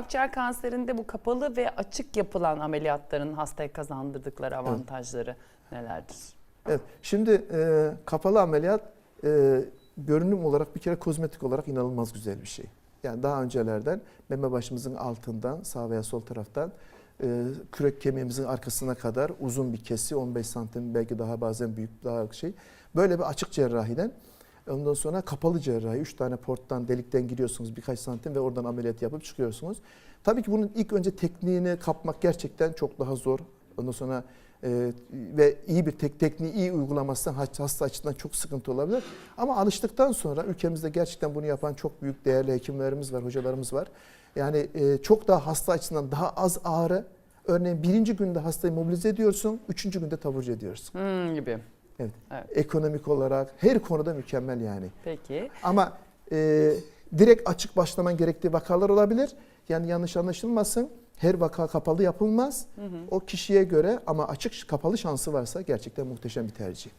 Akciğer kanserinde bu kapalı ve açık yapılan ameliyatların hastaya kazandırdıkları avantajları nelerdir? Evet. Şimdi e, kapalı ameliyat e, görünüm olarak bir kere kozmetik olarak inanılmaz güzel bir şey. Yani daha öncelerden meme başımızın altından sağ veya sol taraftan e, kürek kemiğimizin arkasına kadar uzun bir kesi 15 santim belki daha bazen büyük daha şey. Böyle bir açık cerrahiden ondan sonra kapalı cerrahi 3 tane porttan delikten giriyorsunuz birkaç santim ve oradan ameliyat yapıp çıkıyorsunuz. Tabii ki bunun ilk önce tekniğini kapmak gerçekten çok daha zor. Ondan sonra e, ve iyi bir tek tekniği iyi uygulamazsan hasta açısından çok sıkıntı olabilir. Ama alıştıktan sonra ülkemizde gerçekten bunu yapan çok büyük değerli hekimlerimiz var, hocalarımız var. Yani e, çok daha hasta açısından daha az ağrı. Örneğin birinci günde hastayı mobilize ediyorsun, üçüncü günde taburcu ediyorsun. Hmm, gibi. Evet. Evet. Ekonomik olarak her konuda mükemmel yani. Peki. Ama e, direkt açık başlaman gerektiği vakalar olabilir. Yani yanlış anlaşılmasın. Her vaka kapalı yapılmaz. O kişiye göre ama açık kapalı şansı varsa gerçekten muhteşem bir tercih.